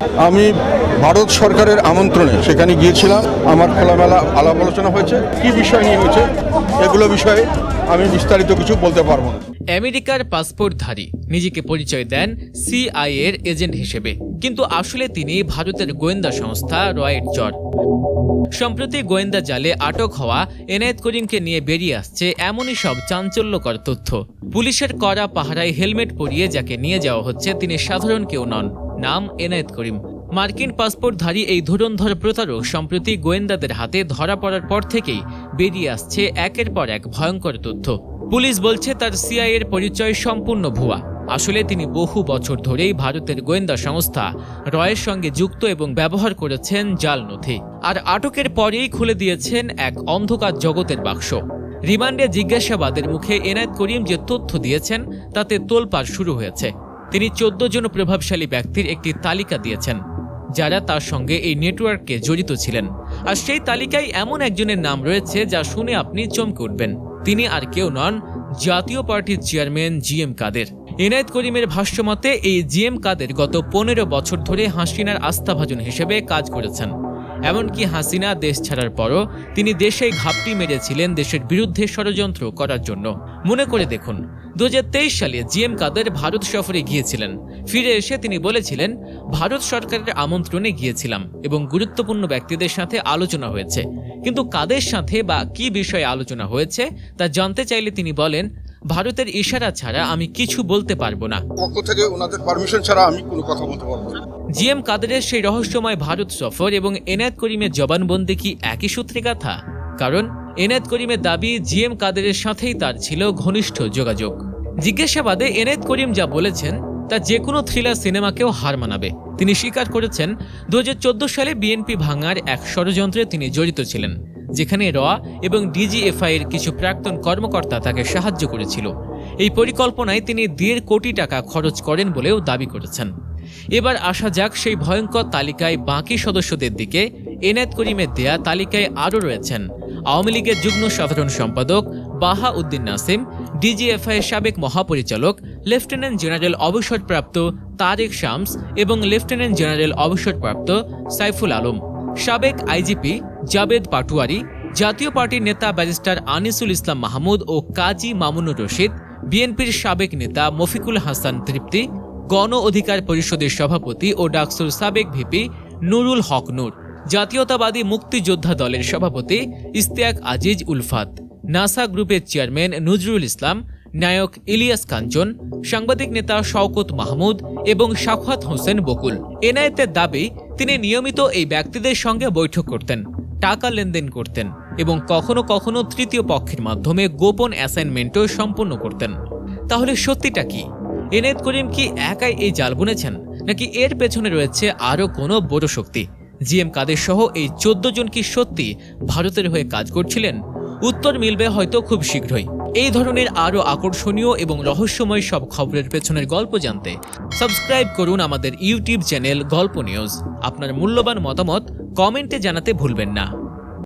আমি ভারত সরকারের আমন্ত্রণে সেখানে গিয়েছিলাম। আমার খোলামেলা আলাপ আলোচনা হয়েছে। কি বিষয় নিয়ে হয়েছে, এগুলো বিষয়ে আমি বিস্তারিত কিছু বলতে পারব না। আমেরিকার পাসপোর্টধারী নিজেকে পরিচয় দেন সিআইএ এর এজেন্ট হিসেবে। কিন্তু আসলে তিনি ভারতের গোয়েন্দা সংস্থা রয়ের চর। সম্প্রতি গোয়েন্দা জালে আটক হওয়া এনায়েত করিমকে নিয়ে বেরিয়ে আসছে এমনই সব চাঞ্চল্যকর তথ্য। পুলিশের কড়া পাহারায় হেলমেট পরিয়ে যাকে নিয়ে যাওয়া হচ্ছে, তিনি সাধারণ কেউ নন। নাম এনায়েত করিম। মার্কিন পাসপোর্টধারী এই ধুরন্ধর প্রতারক সম্প্রতি গোয়েন্দাদের হাতে ধরা পড়ার পর থেকেই বেরিয়ে আসছে একের পর এক ভয়ঙ্কর তথ্য। পুলিশ বলছে তার সিআই এর পরিচয় সম্পূর্ণ ভুয়া। আসলে তিনি বহু বছর ধরেই ভারতের গোয়েন্দা সংস্থা রয়ের সঙ্গে যুক্ত এবং ব্যবহার করেছেন জাল নথি। আর আটকের পরেই খুলে দিয়েছেন এক অন্ধকার জগতের বাক্স। রিমান্ডে জিজ্ঞাসাবাদের মুখে এনায়েত করিম যে তথ্য দিয়েছেন, তাতে তোলপাড় শুরু হয়েছে। তিনি চোদ্দ জন প্রভাবশালী ব্যক্তির একটি তালিকা দিয়েছেন, যারা তার সঙ্গে এই নেটওয়ার্ককে জড়িত ছিলেন। আর সেই তালিকায় এমন একজনের নাম রয়েছে যা শুনে আপনি চমকে উঠবেন। তিনি আর কেউ নন, জাতীয় পার্টির chairman G M Quader. Enayet করিমের ভাষ্যমতে, এই জি এম কাদের গত পনেরো বছর ধরে হাসিনার আস্থাভাজন হিসেবে কাজ করেছেন। এমনকি হাসিনা দেশ ছাড়ার পরও তিনি দেশে ঘাপটি মেরেছিলেন দেশের বিরুদ্ধে ষড়যন্ত্র করার জন্য। মনে করে দেখুন, দুহাজার তেইশ সালে জি এম কাদের ভারত সফরে গিয়েছিলেন। ফিরে এসে তিনি বলেছিলেন, ভারত সরকারের আমন্ত্রণে গিয়েছিলাম এবং গুরুত্বপূর্ণ ব্যক্তিদের সাথে আলোচনা হয়েছে। কিন্তু কাদের সাথে বা কি বিষয়ে আলোচনা হয়েছে, তা জানতে চাইলে তিনি বলেন, ভারতের ইশারা ছাড়া আমি কিছু বলতে পারব না। পক্ষ থেকে ওনাদের পারমিশন ছাড়া আমি কোনো কথা বলতে পারব না। জি এম কাদেরের সেই রহস্যময় ভারত সফর এবং এনায়েত করিমের জবানবন্দি কি একই সূত্রে কথা কারণ, এনায়েত করিমের দাবি জি এম কাদেরের সাথেই তার ছিল ঘনিষ্ঠ যোগাযোগ। জিজ্ঞাসাবাদে এনায়েত করিম যা বলেছেন, তা যে কোনো থ্রিলার সিনেমাকেও হার মানাবে। তিনি স্বীকার করেছেন দু হাজার চোদ্দ সালে বিএনপি ভাঙার এক ষড়যন্ত্রে তিনি জড়িত ছিলেন, যেখানে র এবং ডিজিএফআই এর কিছু প্রাক্তন কর্মকর্তা তাকে সাহায্য করেছিল। এই পরিকল্পনায় তিনি দেড় কোটি টাকা খরচ করেন বলেও দাবি করেছেন। এবার আসা যাক সেই ভয়ঙ্কর তালিকায় বাকি সদস্যদের দিকে। এনায়েত করিমের দেয়া তালিকায় আরও রয়েছেন আওয়ামী লীগের যুগ্ম সাধারণ সম্পাদক বাহা উদ্দিন নাসিম, ডিজিএফআই সাবেক মহাপরিচালক, লেফটেন্যান্ট জেনারেল অবসরপ্রাপ্ত তারেক শামস এবং লেফটেন্যান্ট জেনারেল অবসরপ্রাপ্ত সাইফুল আলম। সাবেক আইজিপি জাবেদ পাটুয়ারি, জাতীয় পার্টির নেতা ব্যারিস্টার আনিসুল ইসলাম মাহমুদ ও কাজী মামুনুর রশিদ, বিএনপির সাবেক নেতা মফিকুল হাসান তৃপ্তি গণ অধিকার পরিষদের সভাপতি ও ডাকসুর সাবেক ভিপি নুরুল হক নূর, জাতীয়তাবাদী মুক্তিযোদ্ধা দলের সভাপতি ইস্তিয়াক আজিজ উলফাত, নাসা গ্রুপের চেয়ারম্যান নজরুল ইসলাম, নায়ক ইলিয়াস কাঞ্চন, সাংবাদিক নেতা শওকত মাহমুদ এবং শাখাত হোসেন বকুল। এনায়েতের দাবি, তিনি নিয়মিত এই ব্যক্তিদের সঙ্গে বৈঠক করতেন, টাকা লেনদেন করতেন এবং কখনো কখনো তৃতীয় পক্ষের মাধ্যমে গোপন অ্যাসাইনমেন্টও সম্পন্ন করতেন। তাহলে সত্যিটা কি? এনায়েত করিম কি একাই এই জাল বুনেছেন? নাকি এর পেছনে রয়েছে আরও কোনো বড় শক্তি? জি এম কাদের সহ এই চোদ্দ জন কি সত্যি ভারতের হয়ে কাজ করছিলেন? উত্তর মিলবে হয়তো খুব শীঘ্রই। এই ধরনের আরও আকর্ষণীয় এবং রহস্যময় সব খবরের পেছনের গল্প জানতে সাবস্ক্রাইব করুন আমাদের ইউটিউব চ্যানেল গল্প নিউজ। আপনার মূল্যবান মতামত কমেন্টে জানাতে ভুলবেন না।